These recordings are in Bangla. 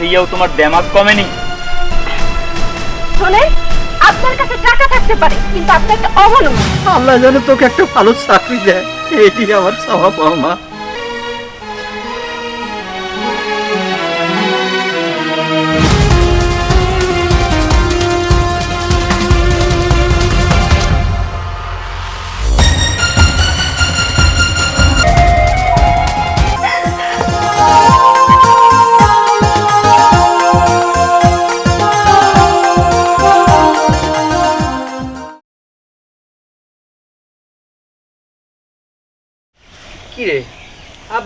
হইয়াও তোমার দেমাগ কমেনি। শুনে আপনার কাছে টাকা থাকতে পারে কিন্তু আপনি একটা অবলম্বন। আল্লাহ যেন তোকে একটা ভালো চাকরি দেয় এটি আমার স্বভাব মা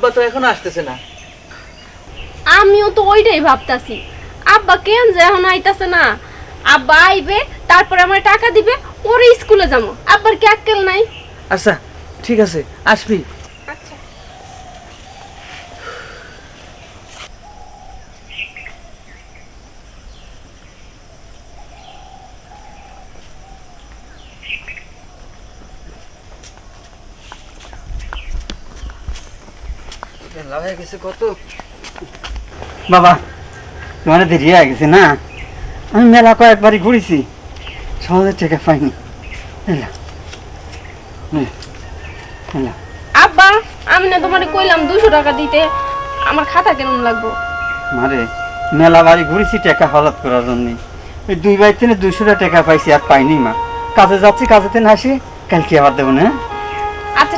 আব্বা তো এখন আসতেছে না। আমিও তো ওইটাই ভাবতাছি। আব্বা কেন যে এখন আইতাছে না? আব্বা আইবে তারপরে আমার টাকা দিবে ওরে স্কুলে যাব আব্বার কি আক্কেল নাই? আচ্ছা ঠিক আছে আসবি আচ্ছা বেলা কত? বাবা তোমার দেরি হয়ে গেছে না? আমি মেলা কয়েকবারই ঘুরেছি। সহজে টাকা পাইনি। আব্বা আমি না তোমারে কইলাম দুশো টাকা দিতে। আমার খাতা কেমন লাগবো? মারে মেলা বাড়ি ঘুরেছি টাকা হলাত করার জন্য। ওই দুই বাই থেকে দুশো টাকা পাইছি আর পাইনি মা। কাজে যাচ্ছি কাজেতে না আসি কালকে আবার দেবো না?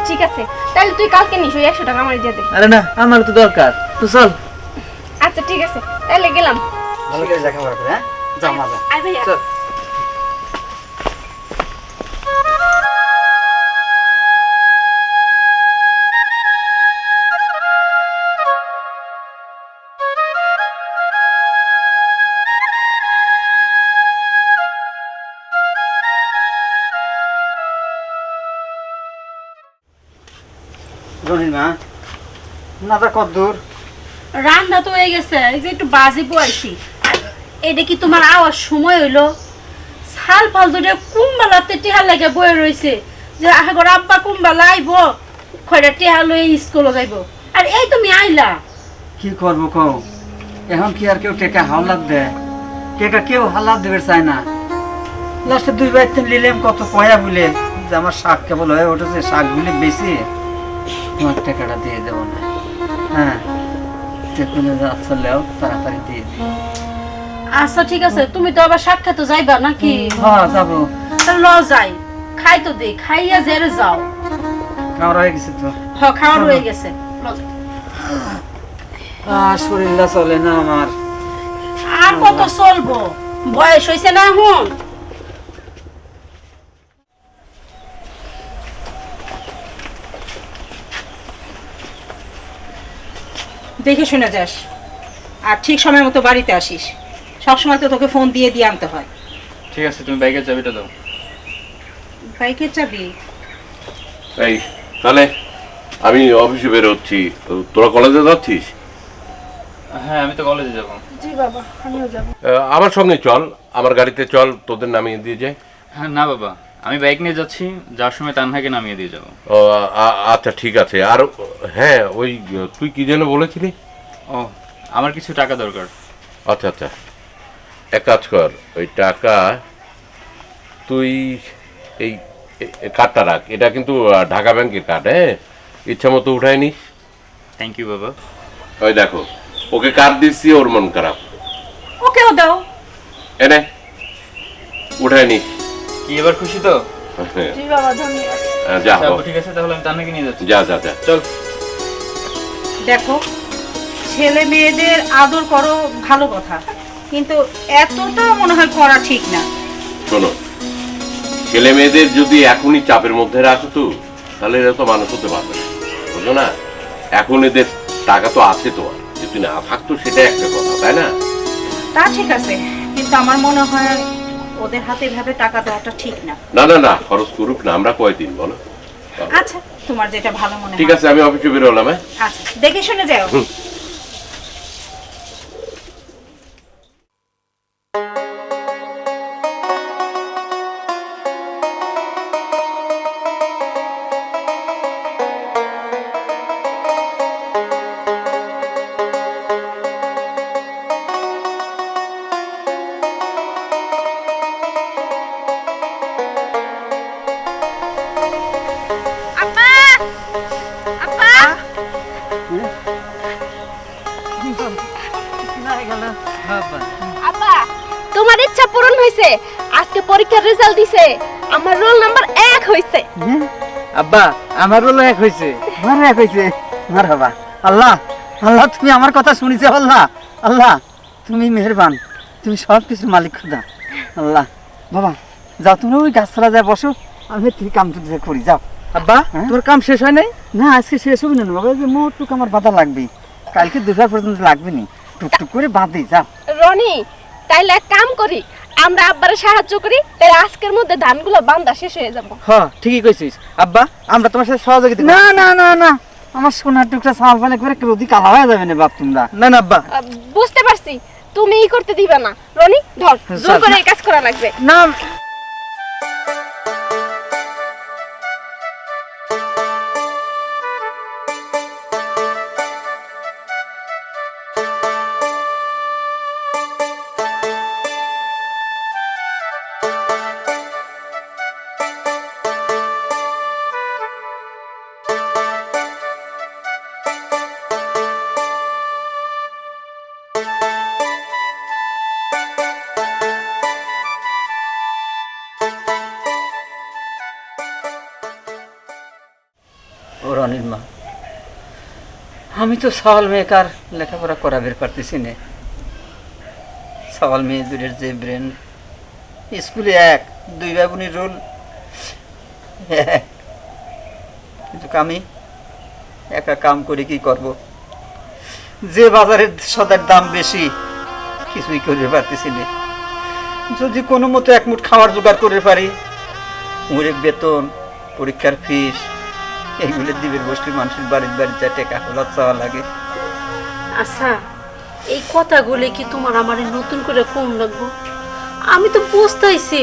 ঠিক আছে তাহলে তুই কালকে নিস ওই একশো টাকা আমার দিয়ে দে। আরে না আমার তো দরকার। তুই চল। আচ্ছা ঠিক আছে তাহলে গেলাম। ভালো করে দেখা করে হ্যাঁ? যাও মা যাও আয় ভাইয়া। রনির মা। নাটা কত দূর? রান্না তো হয়ে গেছে এই যে একটু বাজি এটা কি তোমার আওয়াজ সময় হইল? সাল ফাল দুটো কুম্বালাতে টিহা লাগে বয়ে রয়েছে যে আগর আব্বা কুম্বালা আইব খয়টা টিহা স্কুলে যাইব। আর এই তুমি আইলা। কি করব কও? এখন কি আর কেউ টেকা হাওলাত দেয় টেকা কেউ হালাত দেবে চায় না। লাস্টে দুই বাইর তিন নিলাম কত পয়া বলে যে আমার শাক কেবল হয়ে উঠেছে শাক শাকগুলি বেশি। তোমার টাকাটা দিয়ে দেবো না। হ্যাঁ লেও তাড়াতাড়ি দিয়ে দিই আচ্ছা ঠিক আছে। তুমি তো আবার সাক্ষাৎ যাইবা নাকি? হ্যাঁ যাব। তা ল যাই। খাই তো দে খাইয়া জেরে যাও। খাওয়া হয়ে গেছে তো। হ খাওয়ার হয়ে গেছে। আর শরীরটা চলে না আমার। আর কত চলবো? বয়স হয়েছে না এখন? দেখে শুনে যাস। আর ঠিক সময় মতো বাড়িতে আসিস। সবসময় তো তোকে ফোন দিয়ে দিয়ে আনতে হয়। ঠিক আছে তুমি বাইকের চাবিটা দাও। বাইকের চাবি? এই তাহলে আমি অফিসে বেরোচ্ছি। তো তোরা কলেজে যাচ্ছিস? হ্যাঁ আমি তো কলেজে যাব। জি বাবা আমিও যাব। আমার সঙ্গে চল আমার গাড়িতে চল তোদের নামিয়ে দিয়ে যায় হ্যাঁ না বাবা। আমি বাইক নিয়ে যাচ্ছি যার সময় তানহাকে নামিয়ে দিয়ে যাব। ও আ- আচ্ছা ঠিক আছে। আর হ্যাঁ ওই তুই কি যেন বলেছিলি? ও আমার কিছু টাকা দরকার। আচ্ছা আচ্ছা। এক কাজ কর ওই টাকা তুই এই এ- এ কার্ডটা রাখ। এটা কিন্তু আহ, ঢাকা ব্যাংকের কার্ড হ্যাঁ? ইচ্ছা মতো উঠাই নিস। থ্যাংক ইউ বাবা। ওই দেখো ওকে কার্ড দিচ্ছি ওর মন খারাপ। ওকেও দাও। এনে উঠায় নিস। কি এবার খুশি তো? হ্যাঁ, জি বাবা ধন্যবাদ। যা আচ্ছা, ঠিক আছে তাহলে আমি তানহাকে নিয়ে যাচ্ছি। যা যা যা। চল। দেখো ছেলে মেয়েদের আদর করো ভালো কথা কিন্তু এতটা মনে হয় করা ঠিক না। শোনো ছেলে মেয়েদের যদি এখনই চাপের মধ্যে রাখো তো তাহলে এরা তো মানুষ হতে পারবে না। বুঝো না? এখন এদের টাকা তো আছে তো আর যদি না থাকতো সেটা একটা কথা তাই না? তা ঠিক আছে কিন্তু আমার মনে হয় ওদের হাতে ভাবে টাকা দেওয়াটা ঠিক না। না না না খরচ করুক না আমরা কয়দিন বলো? আচ্ছা তোমার যেটা ভালো মনে হয়। ঠিক আছে আমি অফিসে বেরোলাম হ্যাঁ? আচ্ছা দেখে শুনে যাও। হয়েছে আজকে পরীক্ষার রেজাল্ট দিছে। আমার রোল নাম্বার এক হয়েছে আব্বা আমার রোল এক হয়েছে আমার এক হয়েছে মার বাবা আল্লাহ আল্লাহ তুমি আমার কথা শুনিছে আল্লাহ। আল্লাহ তুমি মেহেরবান। তুমি সব কিছুর মালিক খুদা। আল্লাহ বাবা যাও তুমি ওই গাছতলা যায় বসো। আমি তুই কাম টুক করি যাও। আব্বা হ্যাঁ? তোর কাম শেষ হয় নাই? না আজকে শেষ হবে না বাবা যে মোটুক আমার বাধা লাগবে। কালকে দুপুর পর্যন্ত লাগবে নি। টুকটুক করে বাঁধি যাও। রনি তাইলে এক কাম করি আমরা আব্বারে সাহায্য করি তাই আজকের মধ্যে ধানগুলো বান্দা শেষ হয়ে যাব। হ্যাঁ ঠিকই কইছিস। আব্বা আমরা তোমার সাথে সহযোগিতা না না না না। আমার সোনার টুকটা সাল ফালে করে রোদি কালা হয়ে যাবে না বাপ তোমরা। না না আব্বা। বুঝতে পারছি। তুমি ই করতে দিবে না। রনি ধর জোর চল। করে এই কাজ করা লাগবে। না আমি তো সওয়াল মেয়েকে আর লেখাপড়া করাবের পারতেছি না। সওয়াল মেয়ে দূরের যে ব্রেন স্কুলে এক, দুই ভাই বোনের রোল। কিন্তু আমি একা কাম করে কি করব? যে বাজারের সদার দাম বেশি, কিছুই করতে পারতেছি না। যদি কোনো মতো এক মুঠ খাবার জোগাড় করে পারি মুরের বেতন, পরীক্ষার ফিস এইগুলো দিবের বসলে মানুষের বাড়ির বাড়ির যা টাকা হলা চাওয়া লাগে। আচ্ছা এই কথাগুলি কি তোমার আমারে নতুন করে কম লাগবো? আমি তো বুঝতেছি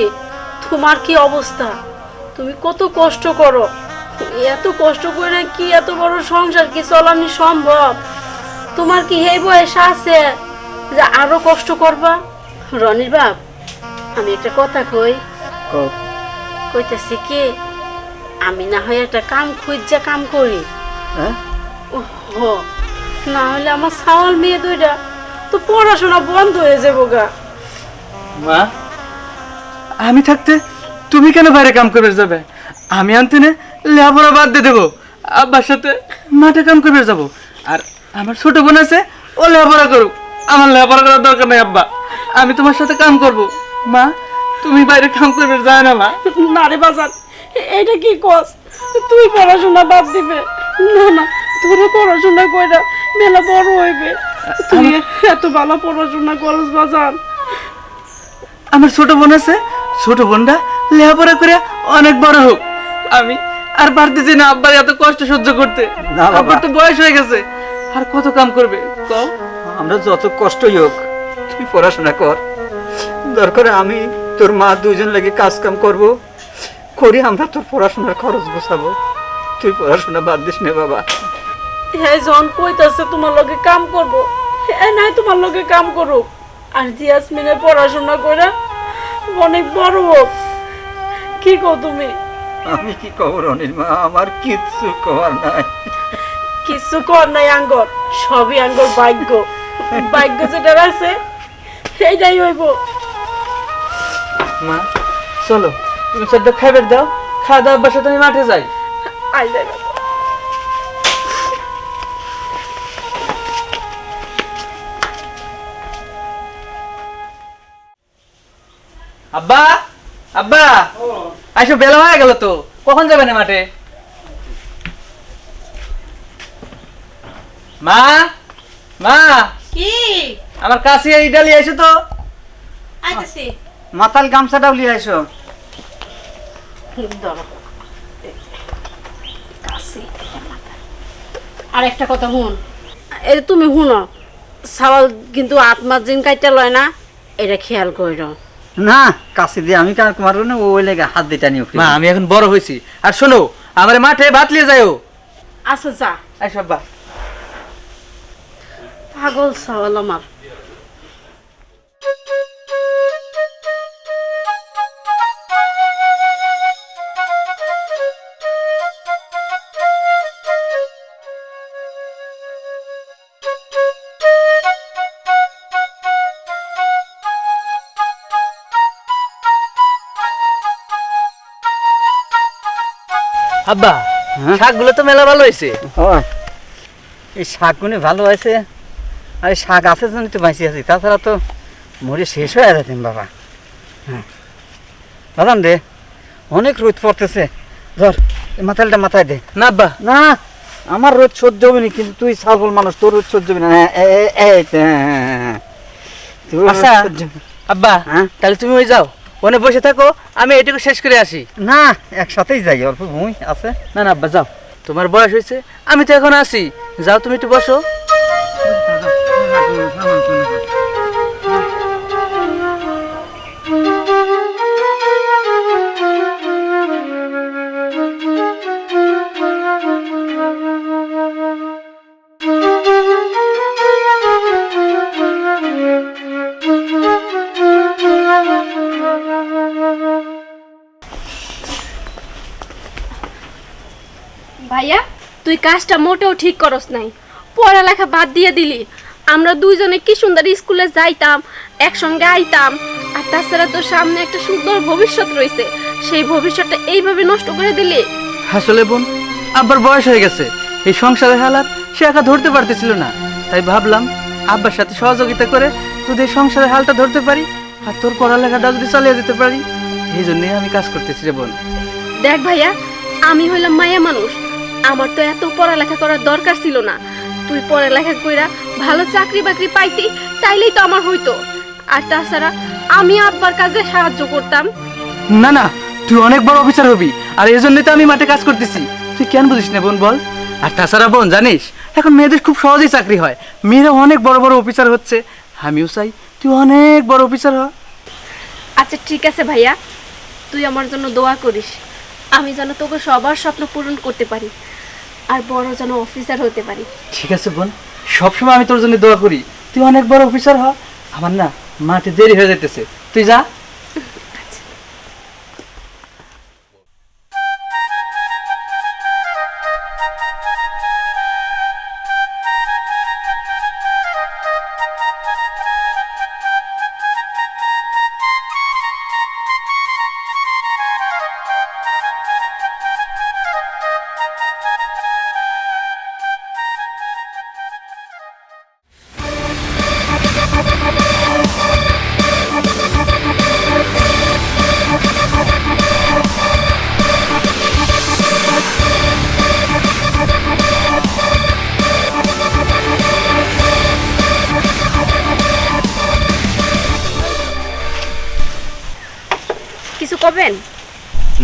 তোমার কি অবস্থা। তুমি কত কষ্ট করো এত কষ্ট করে কি এত বড় সংসার কি চলানি সম্ভব? তোমার কি এই বয়স আছে যে আরও কষ্ট করবা? রনির বাপ আমি একটা কথা কই। কইতেছি কি আমি না হয় একটা কাম খুঁজা কাম করি। হ্যাঁ? ও না হলে আমার সাওয়াল মেয়ে দুইটা তো পড়াশোনা বন্ধ হয়ে যাব গা। মা আমি থাকতে তুমি কেন বাইরে কাম করবে যাবে? আমি আনতে নে লেখাপড়া বাদ দিয়ে দেবো আব্বার সাথে মাঠে কাম করবে যাব। আর আমার ছোট বোন আছে ও লেখাপড়া করুক। আমার লেখাপড়া করার দরকার নেই আব্বা আমি তোমার সাথে কাম করব। মা তুমি বাইরে কাম করবে যায় না মা। না রে বাজার এটা কি কস? তুই পড়াশোনা বাদ দিবে? না না তোর পড়াশোনা কইরা মেলা বড় হইবে। তুই এত ভালো পড়াশোনা করস বাজার আমার ছোট বোন আছে। ছোট বোনটা লেখাপড়া করে অনেক বড় হোক। আমি আর পারতেছি না আব্বার এত কষ্ট সহ্য করতে। আব্বার তো বয়স হয়ে গেছে। আর কত কাম করবে? কও। আমরা যত কষ্টই হোক তুই পড়াশোনা কর। দরকার আমি তোর মা দুজন লাগে কাজ কাম করব। করে আমরা তোর পড়াশোনার খরচ গোছাবো। তুই পড়াশোনা বাদ দিস না বাবা। হ্যাঁ জন কইতাছে তোমার লগে কাম করব। হ্যাঁ নাই তোমার লগে কাম করুক। আর জিয়াসমিনের পড়াশোনা কইরা অনেক বড় হোক। কি কও তুমি? আমি কি খবর অনির্মা আমার কিচ্ছু কর নাই। কিছু কর নাই আঙ্গর। সবই আঙ্গর ভাগ্য। ভাগ্য যেটা আছে সেইটাই হইব। মা চলো। তুমি সদ্য খাবার দাও খাওয়া সাথে আমি মাঠে যাই। আই যাই আব্বা আব্বা আইসো বেলা হয়ে গেল তো। কখন যাবে না মাঠে? মা মা কি? আমার কাছে ইডালি আইসো তো। আইতাছি। মাতাল গামছাটাও লিয়ে আসো ধরো। আর একটা কথা শুন। এই তুমি শুনো সাওয়াল কিন্তু আত্মার জিন কাইটা লয় না এটা খেয়াল কইর। না কাছে দিয়ে আমি কার মারবো না ওই লেগে হাত দিয়ে টানি মা আমি এখন বড় হয়েছি আর শোনো আমার মাঠে ভাত লিয়ে যাইও। আচ্ছা যা। আইসো আব্বা পাগল সাওয়াল আমার। আব্বা হ্যাঁ? শাকগুলো তো মেলা ভালো হয়েছে। এই শাকগুলি ভালো হয়েছে। আর শাক আছে জন্য তো বাঁচিয়ে আছি তাছাড়া তো মরে শেষ হয়ে যেতেন বাবা। হ্যাঁ। বাদাম রে অনেক রোদ পড়তেছে। ধর এই মাথালটা মাথায় দে। না আব্বা। না আমার রোদ সহ্য হবে না কিন্তু তুই সালফল মানুষ তোর রোদ সহ্য হবে না। হ্যাঁ, হ্যাঁ, আচ্ছা। আব্বা হ্যাঁ? তাহলে তুমি ওই যাও। ওনে বসে থাকো আমি এটুকু শেষ করে আসি। না একসাথেই যাই অল্প ভূমি আছে। না না আব্বা যাও। তোমার বয়স হয়েছে আমি তো এখন আসি। যাও তুমি একটু বসো। ভাইয়া তুই কাজটা মোটেও ঠিক করস নাই। পড়ালেখা বাদ দিয়ে দিলি। আমরা দুইজনে কি সুন্দর স্কুলে যাইতাম একসঙ্গে আইতাম আর তাছাড়া তোর সামনে একটা সুন্দর ভবিষ্যৎ রয়েছে। সেই ভবিষ্যৎটা এইভাবে নষ্ট করে দিলি? আসলে বোন আব্বার বয়স হয়ে গেছে। এই সংসারের হালাত সে একা ধরতে পারতেছিল না। তাই ভাবলাম আব্বার সাথে সহযোগিতা করে এই সংসারের হালটা ধরতে পারি আর তোর পড়ালেখাটা যদি চালিয়ে যেতে পারি এই জন্যই আমি কাজ করতেছি রে বোন। দেখ ভাইয়া আমি হইলাম মায়া মানুষ। আমার তো এত পড়ালেখা করার দরকার ছিল না। তুই পড়ালেখা কইরা ভালো চাকরি বাকরি পাইতি তাইলেই তো আমার হইতো। আর তাছাড়া আমি আব্বার কাজে সাহায্য করতাম। না না তুই অনেক বড় অফিসার হবি আর এই জন্যই তো আমি মাঠে কাজ করতেছি। তুই কেন বুঝিস না বোন বল? আর তাছাড়া বোন জানিস এখন মেয়েদের খুব সহজেই চাকরি হয়। মেয়েরা অনেক বড় বড় অফিসার হচ্ছে আমিও চাই তুই অনেক বড় অফিসার হ। আচ্ছা ঠিক আছে ভাইয়া তুই আমার জন্য দোয়া করিস। আমি যেন তোকে সবার স্বপ্ন পূরণ করতে পারি। আর বড় যেন অফিসার হতে পারি। ঠিক আছে বোন, সবসময় আমি তোর জন্য দোয়া করি। তুই অনেক বড় অফিসার হ। আমার না মাঠে দেরি হয়ে যেতেছে তুই যা।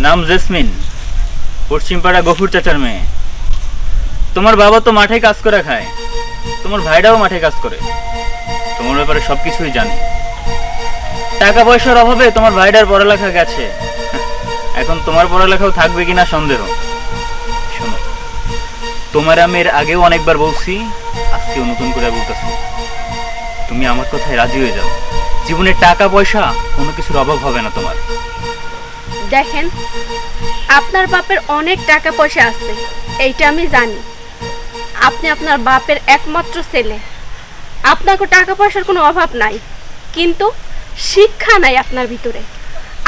নাম জেসমিন, পশ্চিমপাড়া গফুর চাচার মেয়ে। তোমার বাবা তো মাঠে কাজ করে খায়, তোমার ভাইরাও মাঠে কাজ করে। তোমার ব্যাপারে সব কিছুই জানে। টাকা পয়সার অভাবে তোমার ভাইটার পড়ালেখা গেছে। এখন তোমার পড়ালেখাও থাকবে কিনা সন্দেহ। শোনো, তোমার আমি এর আগেও অনেকবার বলছি আজকেও নতুন করে বলতেছি। তুমি আমার কথায় রাজি হয়ে যাও। জীবনে টাকা পয়সা কোনো কিছুর অভাব হবে না তোমার। দেখেন, আপনার বাপের অনেক টাকা পয়সা আছে, এইটা আমি জানি। আপনি আপনার বাপের একমাত্র ছেলে। আপনাকে টাকা পয়সার কোনো অভাব নাই, কিন্তু শিক্ষা নাই আপনার ভিতরে।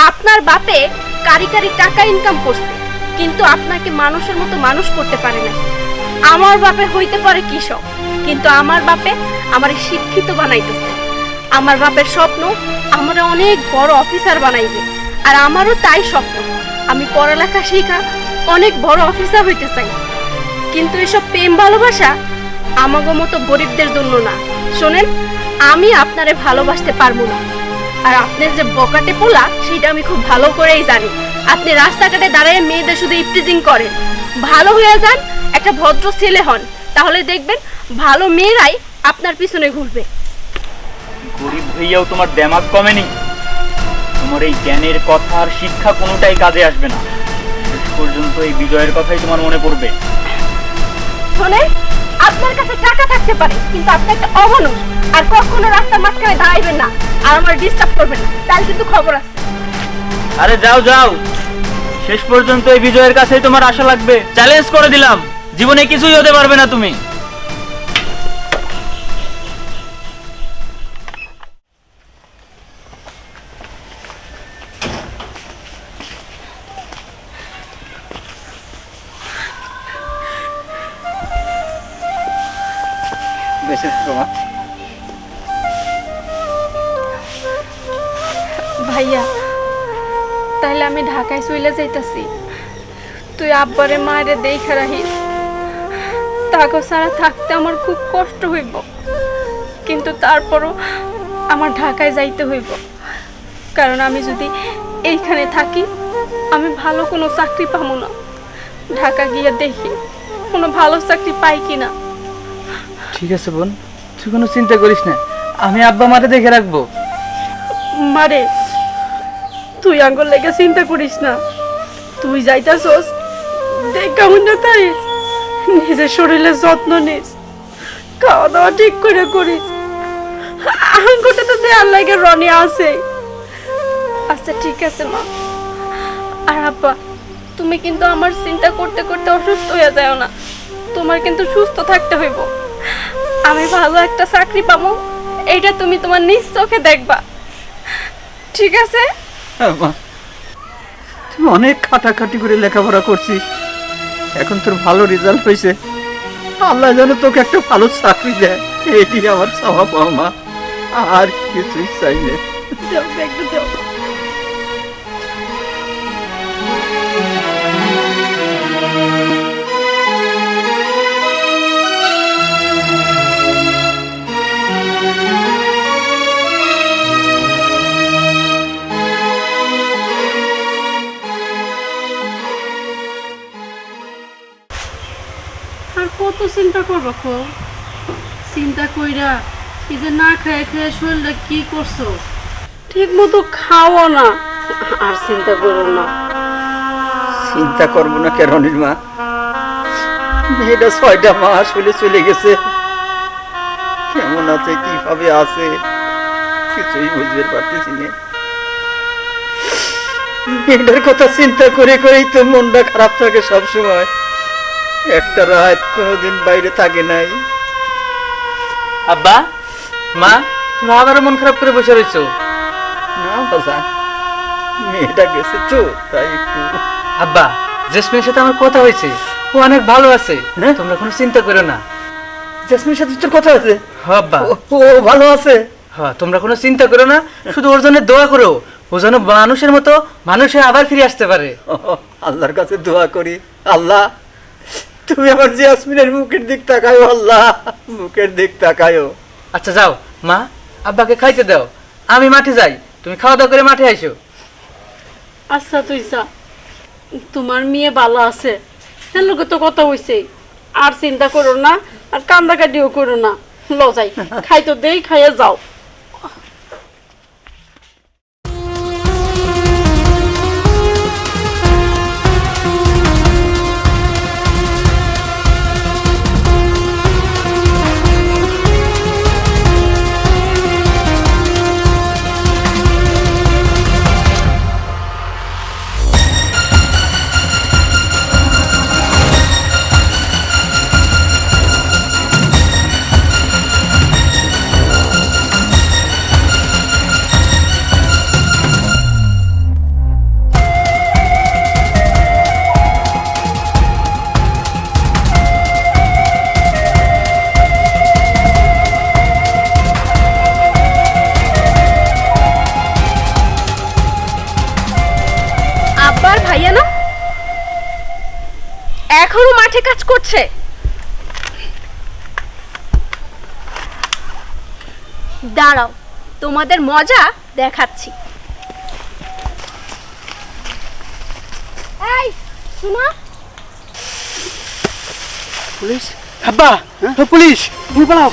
আপনার বাপে কারি কারি টাকা ইনকাম করছে, কিন্তু আপনাকে মানুষের মতো মানুষ করতে পারে না। আমার বাপে হইতে পারে কৃষক, কিন্তু আমার বাপে আমার শিক্ষিত বানাইতেছে। আমার বাপের স্বপ্ন, আমরা অনেক বড় অফিসার বানাইবে। আর আমারও তাই স্বপ্ন। আমি পড়ালেখা শিখা অনেক বড় অফিসার হইতে চাই। কিন্তু এসব প্রেম ভালোবাসা আমাগো মতো গরিবদের জন্য না। শোনেন, আমি আপনারে ভালোবাসতে পারব না। আর আপনার যে বকাটে পোলা, সেটা আমি খুব ভালো করেই জানি। আপনি রাস্তাঘাটে দাঁড়িয়ে মেয়েদের শুধু ইফটিজিং করেন। ভালো হয়ে যান, একটা ভদ্র ছেলে হন। তাহলে দেখবেন, ভালো মেয়েরাই আপনার পিছনে ঘুরবে। গরিব হইয়াও তোমার দেমাগ কমেনি। তোমার এই জ্ঞানের কথা আর শিক্ষা কোনোটাই কাজে আসবে না। শেষ পর্যন্ত এই বিজয়ের কথাই তোমার মনে পড়বে। শোনেন আপনার কাছে টাকা থাকতে পারে কিন্তু আপনি একটা অমানুষ আর কখনো রাস্তার মাঝখানে দাঁড়াইবেন না আর আমার ডিস্টার্ব করবেন না। তাহলে কিন্তু খবর আছে। আরে যাও যাও। শেষ পর্যন্ত এই বিজয়ের কাছেই তোমার আশা লাগবে। চ্যালেঞ্জ করে দিলাম। জীবনে কিছুই হতে পারবে না তুমি। যাইতাছি। তুই আব্বারে মায়েরে দেখে রাখিস। তাকে ছাড়া থাকতে আমার খুব কষ্ট হইব। কিন্তু তারপরও আমার ঢাকায় যাইতে হইব। কারণ আমি যদি এইখানে থাকি আমি ভালো কোনো চাকরি পাবো না। ঢাকা গিয়ে দেখি কোনো ভালো চাকরি পাই কি না ঠিক আছে বোন তুই কোনো চিন্তা করিস না। আমি আব্বা মারে দেখে রাখব। মারে তুই আঙ্গুল লেগে চিন্তা করিস না। তুই যাইতাছস? দেখ কেমন না তাইস নিজের শরীরের যত্ন নিস। খাওয়া দাওয়া ঠিক করে করিস। আঙ্গুটা তো দেয়ার লাগে রনি আছে। আচ্ছা ঠিক আছে মা। আর আব্বা তুমি কিন্তু আমার চিন্তা করতে করতে অসুস্থ হয়ে যাও না। তোমার কিন্তু সুস্থ থাকতে হইব। আমি ভালো একটা চাকরি পাবো। এইটা তুমি তোমার নিজ চোখে দেখবা। ঠিক আছে? হ্যাঁ, মা। তুই অনেক খাটাখাটি করে লেখাপড়া করছিস। এখন তোর ভালো রেজাল্ট হয়েছে। আল্লাহ যেন তোকে একটা ভালো চাকরি দেয়। এটি আমার স্বভাব মা আর কিছুই চাই না। চিন্তা করব খো চিন্তা কইরা এই যে না খেয়ে খেয়ে শরীরটা কি করছ? ঠিক মতো খাও না। আর চিন্তা করো না। চিন্তা করব না কেন মা মেয়েটা ছয়টা মাস হলে চলে গেছে। কেমন আছে, কীভাবে আছে, কিছুই বুঝতে পারতেছি না। মেয়েটার কথা চিন্তা করে করেই তো মনটা খারাপ থাকে সব সময় একটা রাত কোনোদিন বাইরে থাকে নাই। আব্বা মা তুমি আবারও মন খারাপ করে বসে রয়েছো? না মেয়েটা গেছে তো তাই একটু। আব্বা জেসমিনের সাথে আমার কথা হয়েছে। ও অনেক ভালো আছে। হ্যাঁ? তোমরা কোনো চিন্তা করো না। জেসমিনের সাথে তোর কথা আছে? হ আব্বা। ও ভালো আছে। হ্যাঁ তোমরা কোনো চিন্তা করো না। শুধু ওর জন্য দোয়া করো। ও যেন মানুষের মতো মানুষে আবার ফিরে আসতে পারে। আল্লাহর কাছে দোয়া করি। আল্লাহ তুমি আমার জিয়াসমিনের মুখের দিক তাকায়ো আল্লাহ। মুখের দিক তাকায়ো। আচ্ছা যাও। মা আব্বাকে খাইতে দাও। আমি মাঠে যাই। তুমি খাওয়া দাওয়া করে মাঠে আইসো। আচ্ছা তুই যা। তোমার মেয়ে ভালো আছে। হ্যাঁ লোকে তো কথা হইছে। আর চিন্তা করো না আর কান্দা কাটিও করো না। ল যাই। খাই তো দেই খাইয়া যাও। তোমাদের মজা দেখাচ্ছি। এই পুলিশ? হ্যাঁ? পুলিশ তুমি পালাও।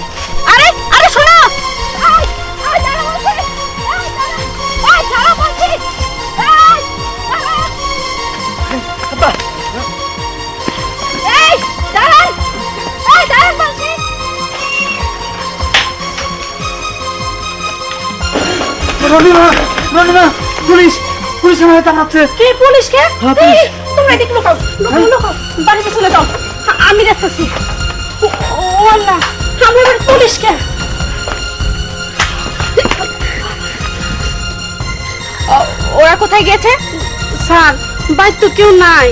রনিমা রনিমা পুলিশ পুলিশ আমার তাড়াচ্ছে কে পুলিশ কে? হ্যাঁ, তোমরা এদিকে লুকাও লুকাও লুকাও বাড়িতে চলে যাও। আমি দেখতেছি। ও ও আল্লাহ আমি পুলিশ কে? ওরা কোথায় গেছে স্যার বাইর তো কেউ নাই।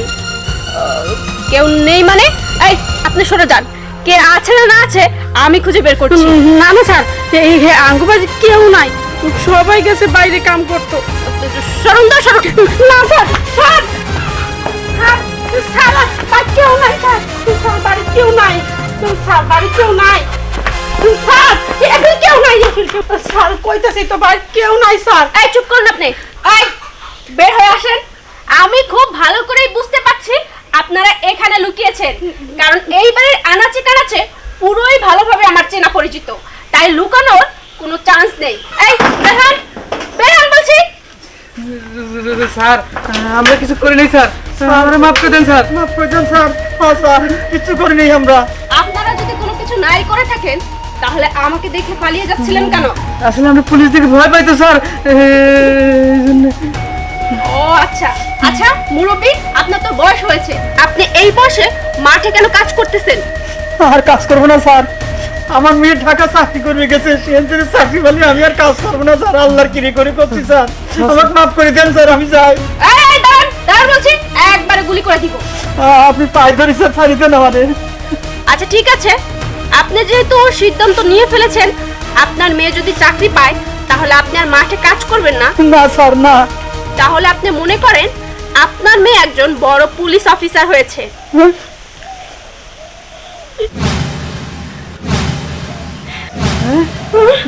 কেউ নেই মানে? এই আপনি সরে যান। কে আছে না না আছে আমি খুঁজে বের করছি। না না স্যার এই আঙ্গুবাড়ি কেউ নাই। সবাই গেছে বাইরে কাম করতো। সরুন দাও সরুন। না স্যার স্যার। স্যার স্যার কেউ নাই স্যার। স্যার বাড়ি কেউ নাই। স্যার বাড়ি কেউ নাই। স্যার এখন কেউ নাই স্যার কইতাছি তো বাড়ি কেউ নাই স্যার। এই চুপ করুন আপনি। এই বের হয়ে আসেন। আমি খুব ভালো করেই বুঝতে পারছি আপনারা এখানে লুকিয়েছেন। কারণ এইবারের আনাচে কানাচে পুরোই ভালোভাবে আমার চেনা পরিচিত। তাই লুকানোর কোনো চান্স নেই। এই বের হন বের হন বলছি। স্যার আমরা কিছু করি নাই স্যার আমরা মাফ করে দেন স্যার। মাফ করে দেন স্যার। হ্যাঁ স্যার কিচ্ছু করিনি আমরা। আপনারা যদি কোনো কিছু নাই করে থাকেন তাহলে আমাকে দেখে পালিয়ে যাচ্ছিলেন কেন? আসলে আমরা পুলিশ থেকে ভয় পাই তো স্যার ও আচ্ছা। আচ্ছা মুরব্বী আপনার তো বয়স হয়েছে। আপনি এই বয়সে মাঠে কেন কাজ করতেছেন? আর কাজ করব না স্যার। আমার মেয়ে ঢাকা চাকরি করবে গেছে সেখানে চাকরি বলে আমি আর কাজ করব না স্যার। আল্লাহর কিরি করে করছি স্যার। আমাকে মাফ করে দেন স্যার আমি যাই। এই দাঁড়ান দাঁড়ান বলছি একবারে গুলি করে দিব। আপনি পায়ে ধরি স্যার ছাড়ি দেন আমাদের। আচ্ছা ঠিক আছে। আপনি যেহেতু সিদ্ধান্ত নিয়ে ফেলেছেন আপনার মেয়ে যদি চাকরি পায় তাহলে আপনি আর মাঠে কাজ করবেন না। না স্যার না। তাহলে আপনি মনে করেন আপনার মেয়ে একজন বড় পুলিশ অফিসার হয়েছে।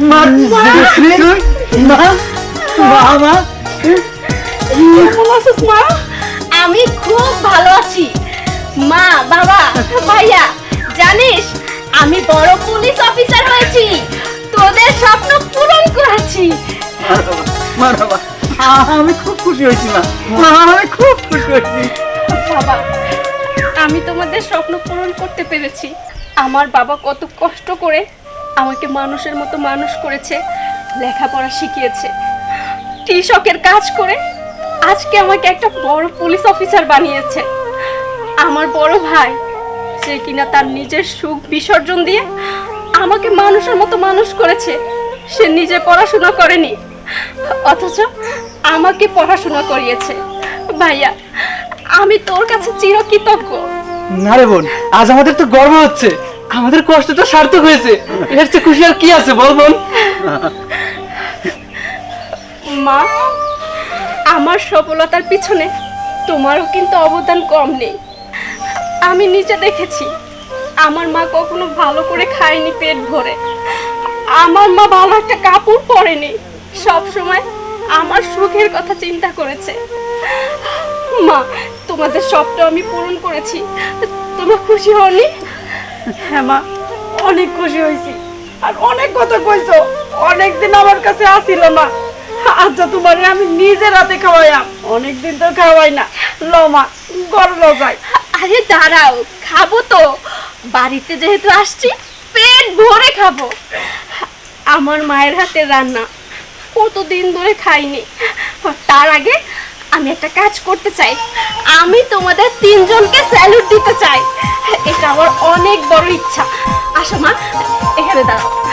মা মা। কেমন আছিস মা। আমি খুব ভালো আছি। মা বাবা ভাইয়া জানিস আমি বড় পুলিশ অফিসার হয়েছি। তোদের স্বপ্ন পূরণ করেছি। মা বাবা আমি খুব খুশি হয়েছি মা আমি খুব খুশি হয়েছি। বাবা আমি তোমাদের স্বপ্ন পূরণ করতে পেরেছি। আমার বাবা কত কষ্ট করে আমাকে মানুষের মতো মানুষ করেছে, লেখাপড়া শিখিয়েছে, কৃষকের কাজ করে আজকে আমাকে একটা বড় পুলিশ অফিসার বানিয়েছে। আমার বড় ভাই, সে কিনা তার নিজের সুখ বিসর্জন দিয়ে আমাকে মানুষের মতো মানুষ করেছে, সে নিজে পড়াশোনা করেনি, অথচ আমাকে পড়াশোনা করিয়েছে। ভাইয়া, আমি তোর কাছে চিরকৃতজ্ঞ। না রে বোন, আজ আমাদের তো গর্ব হচ্ছে। আমাদের কষ্ট তো সার্থক হয়েছে। এর চেয়ে খুশি আর কি আছে, বল বল। মা, আমার সফলতার পিছনে তোমারও কিন্তু অবদান কম নেই। আমি নিজে দেখেছি, আমার মা কখনো ভালো করে খায়নি পেট ভরে। আমার মা ভালো একটা কাপড় পরেনি, সব সময় আমার সুখের কথা চিন্তা করেছে। মা, তোমাদের সবটা আমি পূরণ করেছি। তোমরা খুশি হওনি? হ্যাঁ মা, অনেক খুশি হয়েছি। আর অনেক কথা কইছো। অনেক দিন আমার কাছে আসিল না। আচ্ছা তোমার আমি নিজের হাতে খাওয়াইয়াম অনেক দিন তো খাওয়াই না। লো মা, ঘর আরে দাঁড়াও, খাব তো। বাড়িতে যেহেতু আসছি, পেট ভরে খাব। আমার মায়ের হাতের রান্না কতদিন ধরে খাইনি। তার আগে আমি একটা কাজ করতে চাই। আমি তোমাদের তিনজনকে স্যালুট দিতে চাই। এটা আমার অনেক বড় ইচ্ছা। আসো মা, এখানে দাঁড়াও।